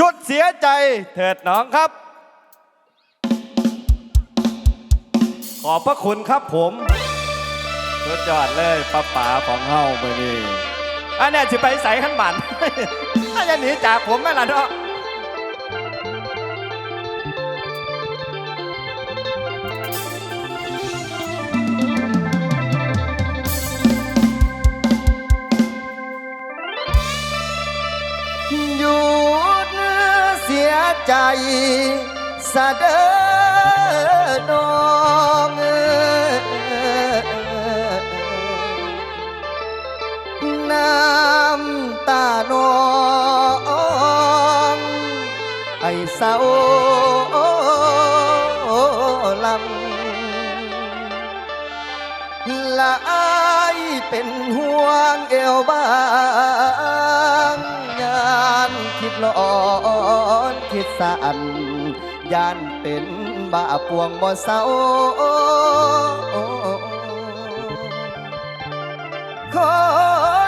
หยุดเสียใจเถิดน้องครับ ขอบพระคุณครับผมสุดยอดเลยป้าป๋าของเฮาไปนี่อันนี้จะไปใส่ขันบันถ้าจะหนีจากผมไม่ล่ะเนาะ ใจสะเด้อน้องน้ำตาน้องไอ้เศร้าลำละอายเป็นห่วงเอวบางยานคิ ดร้อนคิดสั่นยานเป็นบาปวงบ่เศร้าค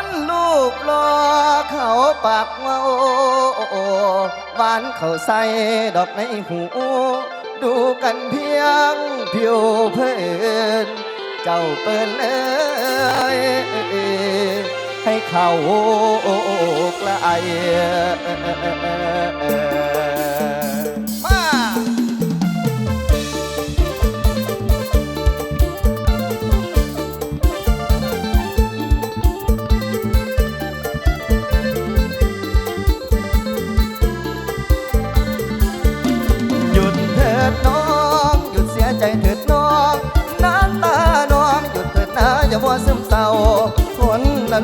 นลูกรอเขาปากเว่าหวานเขาใส่ดอกในหูดูกันเพียงผิวเพื่นเจ้าเปิ้นเอ้ย ให้เขาไกลมาหยุดเถิดน้องหยุดเสียใจเถิดน้องน้ำตาน้องหยุดเถิดนะอย่ามัวซึมเศร้า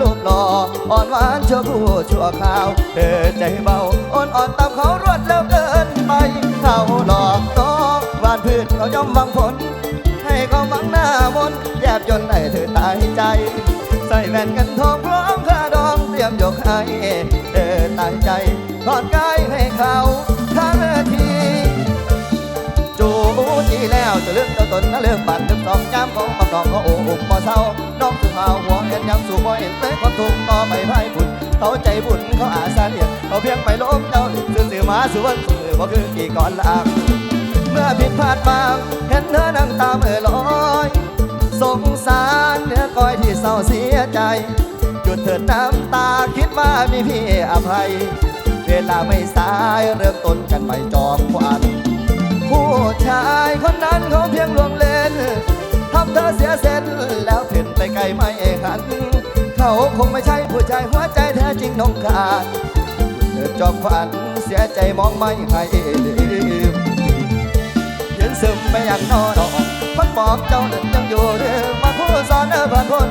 ลูกหล่ออ่อนหวานชั่วครู่ชั่วคราว เธอใจเบาอ่อนอ่อนตามเขารวดเร็วเกินไป เขาหลอกน้องหวานพืชเขาย่อมหวังผล ให้เขาหวังหน้ามนแยบยนต์ให้เธอตายใจ ใส่แว่นกันทองพร้อมค่าดองเตรียมยกให้เธอตายใจถอดกายให้เขา แล้วจะเจ้าตนนะเลือบัตรเลือกสองย้ำของบางน้องเขาโอ้อุบบ่เศร้าน้องสุภาหัวเห็นยังสู่บ่เห็นเลยความทุกข์ต่อไปพ่บุญเขาใจบุญเขาอาสาเลียเขาเพียงไปล้มเจ้าสื่อสื่อมาสู่วันสื่อบ่คือกี่ก่อนลางเมื่อผิดพลาดบางเห็นเธอนั่งตาเมื่อลอยสงสารเนื้อก้อยที่เศร้าเสียใจหยุดเถิดน้ำตาคิดว่ามีพี่อภัย เวลาไม่สายเริ่มต้นกันใหม่จอมควัน ผู้ชายคนนั้นเขาเพียงลวงเล่นทำเธอเสียเส้นแล้วเพ่นไปไกลไม่หัน เขาคงไม่ใช่ผู้ชายหัวใจแท้จริงน้องขาดเธอจอมขวัญเสียใจมองไม่ให้ลืมเขียนซึมไปอย่างนอนคนบอกเจ้านั้นยังอยู่เรื่องมาคู่สอนเออผ่านพ้น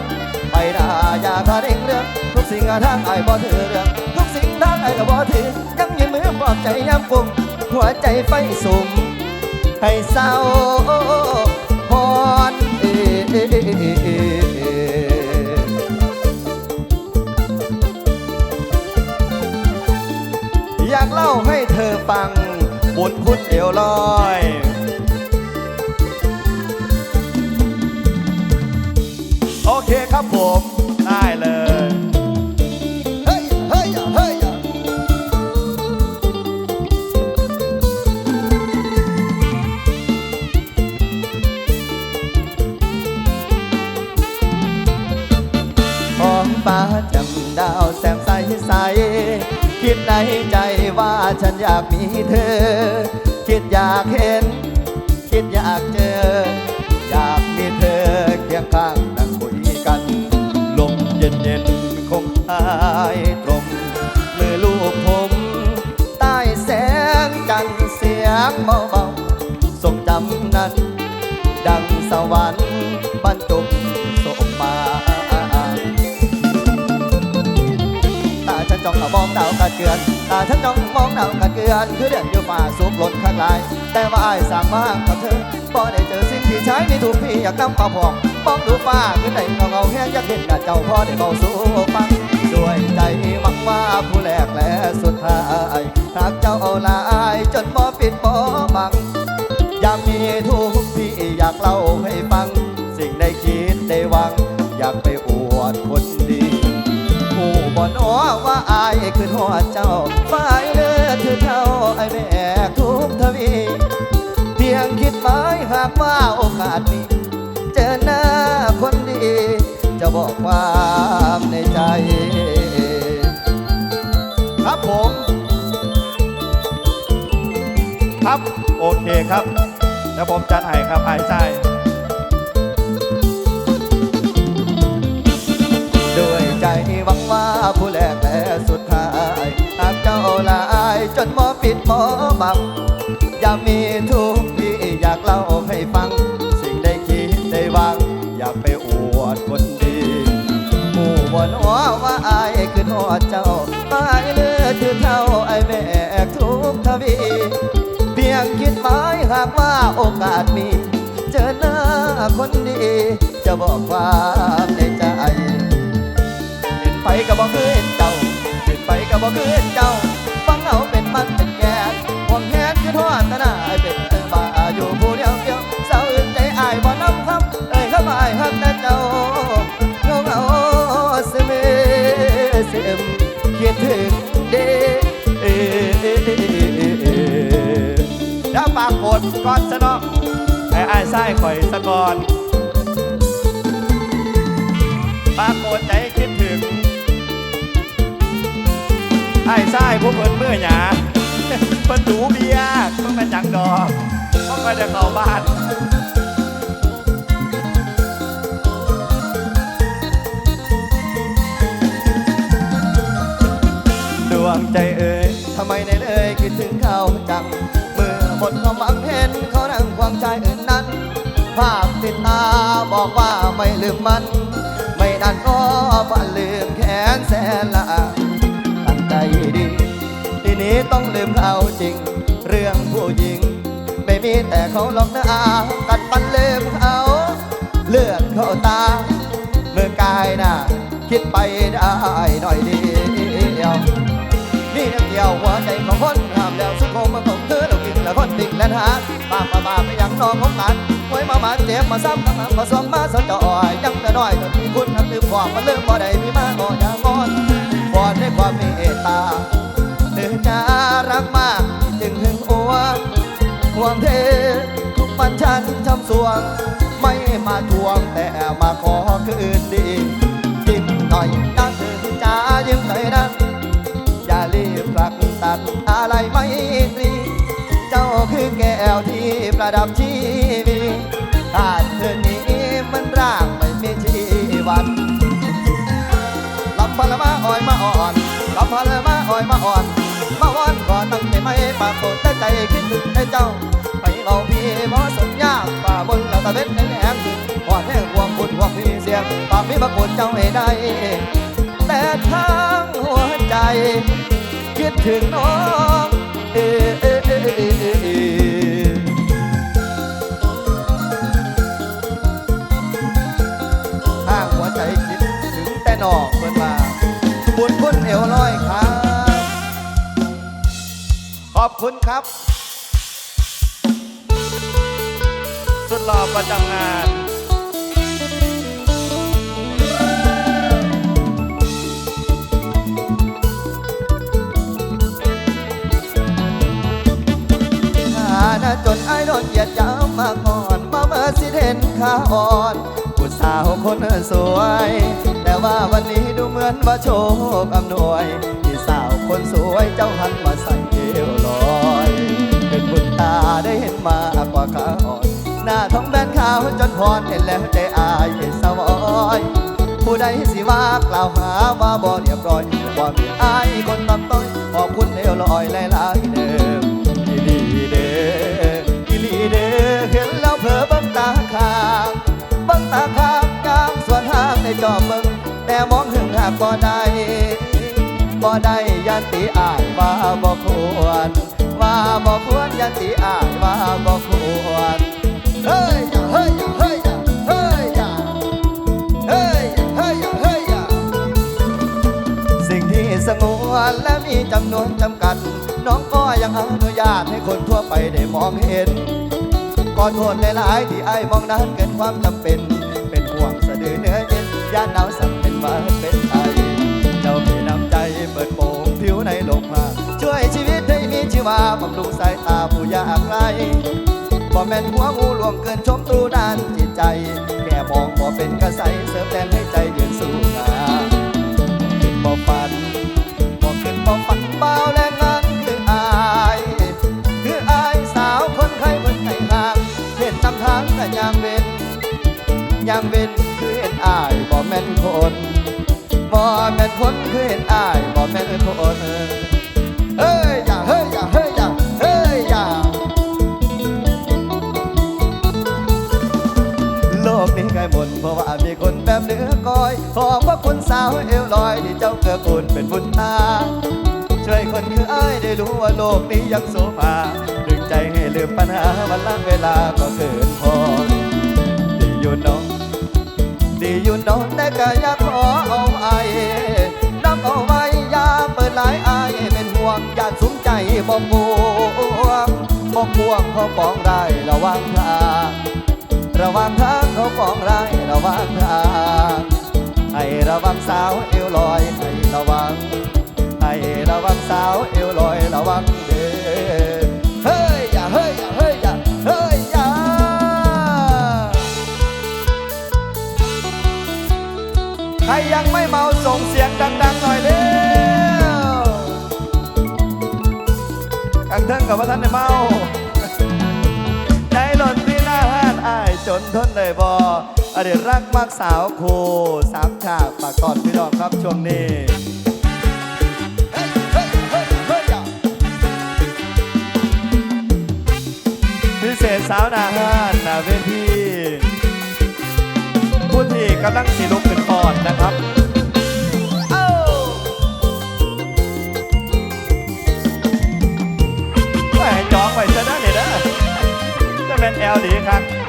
ไปด่าอย่าพาเร่งเรื่องทุกสิ่งทางไอ้บ่ถือเรื่องทุกสิ่งทางไอ้ก็บ่ถือยังยืนมือปลอบใจย้ำปุ่มหัวใจไฟสุ่ม ให้เศร้าพรเออยากเล่าให้เธอฟังบุญคุณเอวลอยโอเคครับผม ได้เลย ฉันอยากมีเธอ คิดอยากเห็น คิดอยากเจอ อยากมีเธอเคียงข้างนั่งคุยกัน ลมเย็นเย็นๆคงหายตรงมือลูกผมใต้แสงจันทร์เสียงเบาๆทรงจำนั้น ดังสวรรค์บรรจุสม จ้องมองดาวกัดเกลือนตาฉันจ้องมองดาวกัดเกลือนคือเดือนอยู่ฝ่าสูบหล่นข้างลาย แต่ว่าไอายสั่งมากกับเธอพอได้เจอสิ่งที่ใช้ในถูกพี่อยากนำมาพองมองดูฟ้าคือในเงาเงาแห้งอยากเห็นหน้าเจ้าพ่อได้เบาสู่ฟังด้วยใจมักว่าผู้แรกและสุดท้ายหากเจ้าเอาลายจนบ่ปิดบ่บังยามมีทุกที่อยากเล่าให้ฟัง สิ่งใดคิดได้หวัง อยากไปอวดคน น้อว่าอายคือหอดเจ้าฝ่ายเลือดคือเจ้าไอแม่ทุกทวี เพียงคิดไมาหากว่าโอกาสมีเจอหน้าคนดี จะบอกความในใจ ครับผม ครับโอเคครับแล้วผมจัดให้ครับหายใจ จนหมอปิดหมอบังอย่ามีทุกข์ที่อยากเล่าให้ฟัง สิ่งได้คิดได้วาง อยากไปอวดคนดีหมู่บนหัวว่าอายคือทอดเจ้าอายเลือถือเท่าไอแบกทุกทวี เพียงคิดหมายหากว่าโอกาสมี เจอหน้าคนดี จะบอกความในใจเห็นไปก็บอกคือเห็นเจ้าเห็นไปก็บอกคือเห็นเจ้าฟังเอา มันเป็นแกนห่วงแขนคือทอดตะนาไอเป็นเออบ่าอยู่ผู้เดียวเดียวสาวอื่นใจอายบ่น้ำครับเอ้ยเข้ามาไอายฮักแต่เจ้าเงาเงาเสมเสมคิดถึงเด้เอดี๋ยวปากโกดก่อนซะเนาะไอ้ไอ้ไส้ข่อยสะกอนปากโกดใจ ไอ้ไส้ผู้เพิ่นเมื่อหยาเพิ่นดูเบียร์เพิ่นมาจังดอกเพิ่นมาจะเข้าบ้านดวงใจเอ่ยทำไมในเลยคิดถึงเขาจัง เมื่อหมดความหวังเห็นเขานั่งควางใจอื่นนั้น ภาพติดตาบอกว่าไม่ลืมมัน ต้องลืมเขาจริง เรื่องผู้หญิง ไม่มีแต่เขาหลอกนะอาตัดปันลืมเขาเลือดเข้าตาเมื่อกายน่ะคิดไปได้หน่อยเดียวนี่นักเกี่ยวหัวใจของคนห้ามแล้วสุขมมันของเธอเรากินแล้วคนติ่งและหาป้าป้าป้าไปยังนองของกันไว้มามาเจ็บมาซ้ำมามาซ้อมมาสะจ่อยยังแต่น้อยแต่ที่คุณทำลืมความมันเริ่มบ่ได้มีมาก่อย่างงอนบอดด้วยความเมตตา จะรักมากจึงหึงอัวห่วงเททุกวันฉันทำสวง ไม่มาทวงแต่มาขอคืนดียิ้มหน่อยนะเธอจ้ายิ้มหน่อยนะอย่ารีบรักตัดอะไรไม่รีเจ้าคือแก้วที่ประดับชีวิตขาดเธอนี้มันร่างไม่มีชีวันลำพลมาอ่อยมาอ่อนลำพลมาอ่อยมาอ่อน มาอ่อนก็ตั้งใจไม่ปากโกดแต่ใจคิดถึงแต่เจ้า ไปเอาพี่บอสัญญาป่าบนเราตะเบ็ดแหงหอนแห้งห่วงบุญห่วงพี่เสียงปากพี่ปากฏเจ้าให้ได้ แต่ทางหัวใจ คิดถึงน้อง คุณครับ สุดหล่อประจำงานฐานะจนไอ้โดนเหยียดย้ำมาก่อน มาเมื่อสิเห็นขาอ่อนผู้สาวคนสวย แต่ว่าวันนี้ดูเหมือนว่าโชคอำนวย ที่สาวคนสวยเจ้าหันมาใส่ มากกว่าขาอ่อน หน้าท้องแบนขาวจนพรเห็นแล้วใจอายเสวอย ผู้ใดสิว่ากล่าวหาว่าบ่เรียบร้อยว่ามีอายคนตำต้อยขอบคุณเอวลอยหลายๆเดิมอีลีเด้ออีลีเด้อเห็นแล้วเผลอบังตาข้างบังตาข้างกลางส่วนห้างในจอเบิ่งแต่มองหึงหากบ่ได้บ่ได้ยันติอายว่าบ่ควร ว่าบ่ควรยันติอายว่าบ่ควรเฮ้ยอย่าเฮ้ยอย่าเฮ้ยอย่าเฮ้ยอย่าเฮ้ยเฮ้ยเฮ้ยสิ่งที่สงวนและมีจำนวนจำกัด น้องก็ยังอนุญาตให้คนทั่วไปได้มองเห็นขอโทษหลายๆที่ไอ้มองนั้นเกินความจำเป็น เป็นห่วงสะดือเนื้อเย็นย่านหนาวสั่นเป็นหว่าเป็น วาบำรุงสายตาผู้ยากไรบ่แม่นหัวงูหลวงเกินชมตูด้านจิตใจแค่มองบ่เป็นกระใสเสริมแรงให้ใจยืนสู้งาขึ้นบ่ฝันบ่ขึ้นบ่ฝันเบาแรงงานคืออายคืออายสายามเว้นยามเว้นคือเห็นอายบ่แม่นคนบ่แม่นคนคือเห็นอายบ่แม่นคน โลกนี้ใกล้หมดเพราะว่ามีคนแบบเหนือกอยขอบพระคุณสาวเอวลอยที่เจ้าเกือกูลเป็นบุญตาช่วยคนคืออ้ายได้รู้ว่าโลกนี้ยังโซฟาดึงใจให้ลืมปัญหาวันละเวลาก็เกินพอดีอยู่น้องดีอยู่น้องแต่ก็อยากขอเอาไอ้นับเอาไว้ยาเปิดหลายอายเป็นห่วงอยากสุมใจบ่มวงบ่ม่วงเขาปองได้ระวังทาง ระวังทางเขาปองร้ายระวังทางให้ระวังสาวเอวลอยให้ระวังให้ระวังสาวเอวลอยระวังเด้อเฮ้ยอย่าเฮ้ยอย่าเฮ้ยอย่าเฮ้ยอย่าใครยังไม่เมาส่งเสียงดังๆหน่อยเร็วกังเทิงกับว่าท่านได้เมา นทนเลยบออดีตรักมักสาวคู่สามฉากปากตอนพี่น้องครับช่วงนี้พิเศษสาวนาห้านนาเวทีผู้ที่กำลังสีลุกขึ้นปอดนะครับแหม่จองไว้ซะนะเนี่ยนะจะเป็นแอลดีครับ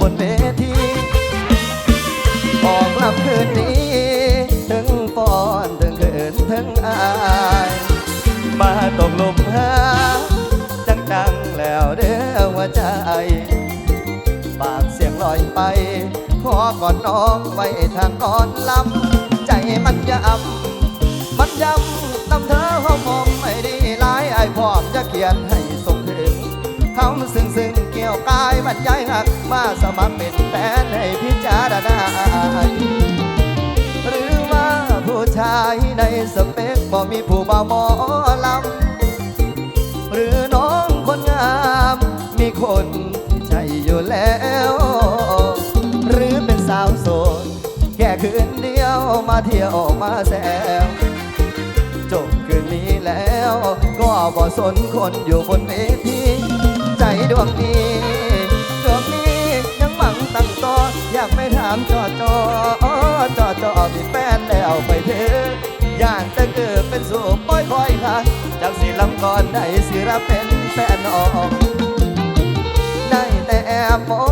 บนเวทีออกลำคืนนี้ถึงฟอนถึงเขินถึงอายมาตกหลุมหาจังจังๆแล้วเด้อหัวใจปากเสียงลอยไป ขอกอดน้องไว้ทางก่อนลำใจมันยำมันยำนำเธอห้องมไม่ดีหลายไอ้พร้อมจะเขียนให้ งคำซึ้งซึ้งเกี่ยวกายมันใจหัก มาสมัครเป็นแฟนให้พิจารณา หรือว่าผู้ชายในสเปคบ่มีผู้บ่าวหมอลำหรือน้องคนงาม มีคนที่ใช่อยู่แล้ว หรือเป็นสาวโสดแค่คืนเดียวมาเที่ยวมาแซวจบคืนนี้แล้ว ก็บ่สนคนอยู่บนเวที ใจดวงนี้ดวงนี้ยังหวังตั้งต่ออยากไม่ถามจอจอจอจอมีแฟนแล้วไปเถอะย่านแต่เกิดเป็นสูบป้อยคอยค่ะจากสีลำก่อนได้สิรับเป็นแฟนออกได้แต่แอบมอ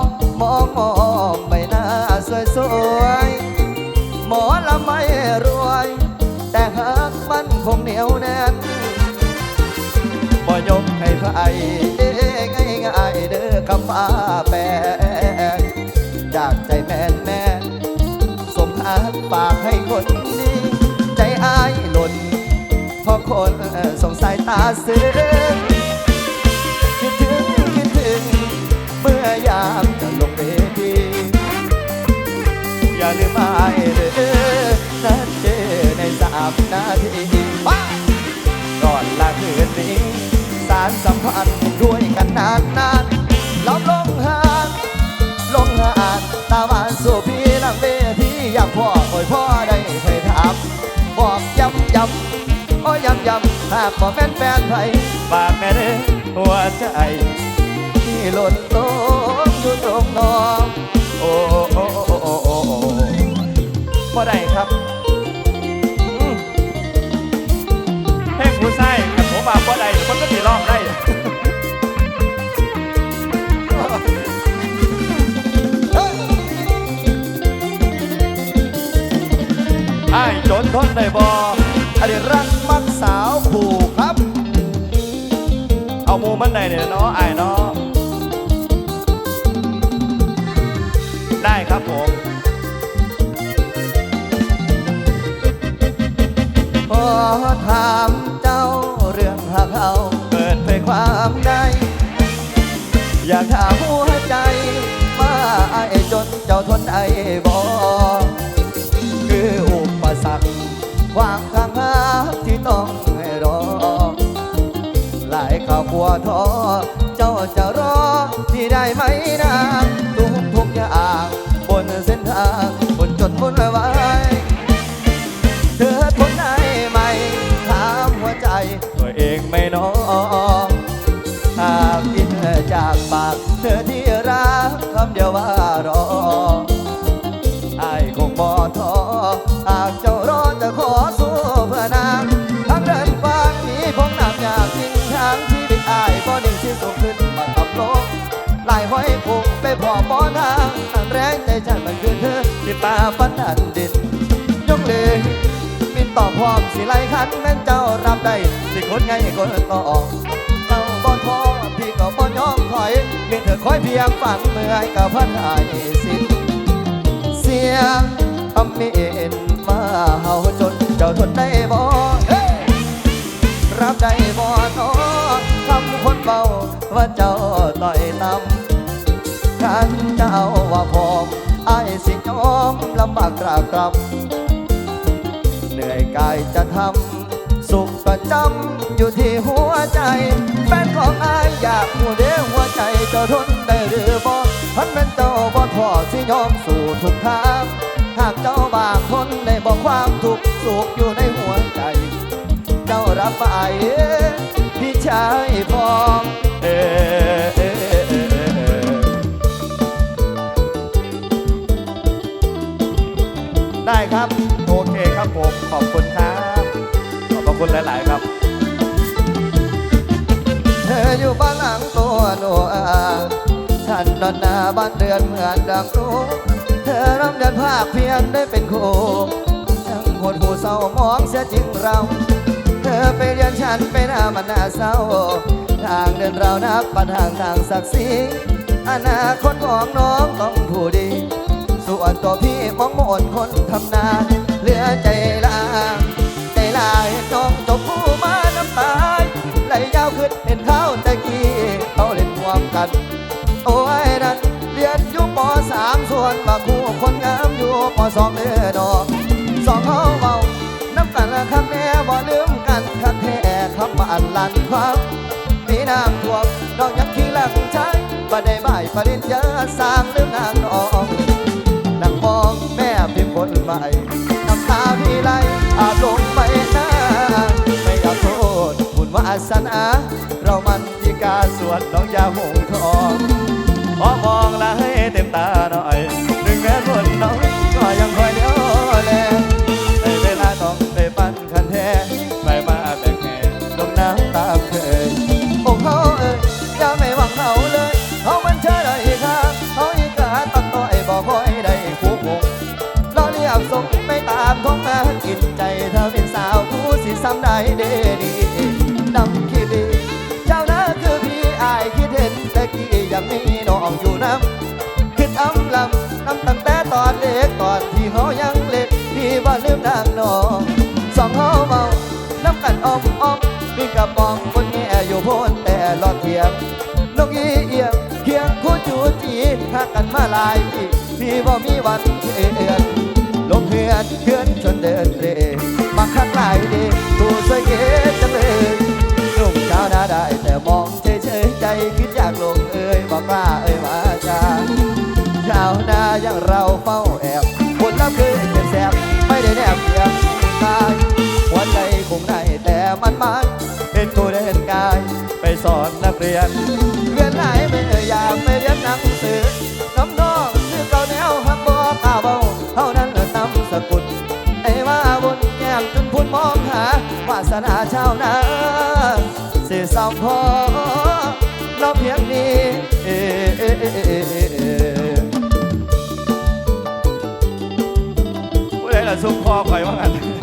งมองมองใบหน้าสวยสวยๆหมอละไม่รู้ ไผง่ายง่ายเด้อคำฟ้าแปลกจากใจแม่แม่สมหาฝากให้คนดีใจอายหล่นเพราะคนสงสายตาซึ้งคิดถึงคิดถึง เมื่อยามจะลงเวทีอย่าลืมอายเด้อนัดเจอในสามนาที ย้ำย้ำโอ้ยย้ำย้ำหากบอกแฟนแฟนไทยฝากแม่เด้อหัวใจที่หล่นลงอยู่ตรงน้องโอ้โอ้โอ้โอ้โอ้โอ้บ่ได้ครับอืมเพลงผู้ใส่กับผมมาบ่ได้มันก็สิร้องได้ ไอ้ายจนทนได้บ่ อดีตรักมักสาวผูกครับ เอาหมูมันได้เนี่ยเนาะไอ้เนาะได้ครับผมขอถามเจ้าเรื่องหากเขาเปิดเผยความในอยากถามหัวใจว่าไอ้จนเจ้าทนได้บ่คือ ขัวท้อเจ้าจะรอที่ได้ไหมนะทุกทุกอย่างบนเส้นทางบนจนบน คงไปพอบ่ทางแรงใจฉันมันคือเธอที่ตาฟันอันดินยกเลยมินต่อพร้อมสิไลคันแม่นเจ้ารับได้สิคนไงคนต่อเจ้าบ่ท้อพี่ก็บ่ยอมถอยเพีเธอคอยเพียงฝันเมื่อยกับพันหายสิ้นเสียงอำเมนมาเฮาจนเจ้าทนได้บ่รับได้บ่ท้อคำคนเบาว่าเจ้าต่อยต่ำ กันเจ้าว่าพอมไอ้ายสิยอมลำบากกรากรำเหนื่อยกายจะทำสุขประจำอยู่ที่หัวใจ แฟนของอายอยากหัวเดียวหัวใจจะทนได้หรือบ่พันเป็นเจ้าบ่ทอสิยอมสู่ทุกทางหากเจ้าบางคนได้บอกความทุกข์สุขอยู่ในหัวใจ เจ้ารับไปพี่ชายพอง ออยู่บ้านหลังตัวหนูอาฉันนอนหน้าบ้านเรือนเหมือนดังรูเธอรำเดินภาคเพียงได้เป็นครูช่างหดหูเศร้ามองเสียจริงเรา เธอไปเรียนฉันไปหน้ามันน่าเศร้า ทางเดินเรานับปัญหาทางศักดิ์ศรีอนาคตของน้องต้องผู้ดี ส่วนตัวพี่มองมนคนทำนาเหลือใจลาใจลายน้องจบผู้มาน้ำตายไหลยาวขึ้นเห็นเขา สองเด้อดอกสองเขาเบาน้ำกันคำแน่บ่ลืมกันคักแท้คำว่าอันลันความมีน้ำท่วมน้องยังขี้หลังใช้บ่ได้บ่ายปริญญาสร้างลืมนางน้องนั่งมองแม่พี่คนใหม่น้ำตาพี่ไหลอาบลงไปหน้าไม่อยากโทษบุญวาสนา เรามันที่กาสวดน้องยาหง ผู้ำได้เดดีดำขี้ดีเจ้านะคือพี่อายคิดเห็นแต่กี้ยังมีน้องอยู่น้ำคิดอำลำน้ำตั้งแต่ตอนเด็กตอนที่เขายังเล็กพี่บ่ลืมนางน้องสองเขาเมาน้ำกันออมออมมีกระปองบนแง่อยู่พ้นแต่รอดเทียมนกยีเอียงเคียงคู่จูจีหักกันมาลายปีพี่บ่มีวันเอือนลงเฮือนเฮือนจนเดินเร่ ดตูสวยเก๋จังเลยหนุ่มชาวนาได้แต่มองเฉยๆใจคิดอยากลงเอ่ยบอกกล้าเอ่ยว่าจาชาวนาอย่างเราเฝ้าแอบผลลัพธ์คือเจ็บแสบไม่ได้แนบเพียงกายหัวใจคงได้แต่มันมันเป็นตัวเดินกาย ไปสอนนักเรียนเรียนหลายไม่อยากไปเรียนหนัง นาชาวนาสื่สองพอเราเพียงนี้ผู้ใดล่ะสุขพอคอยว่างัน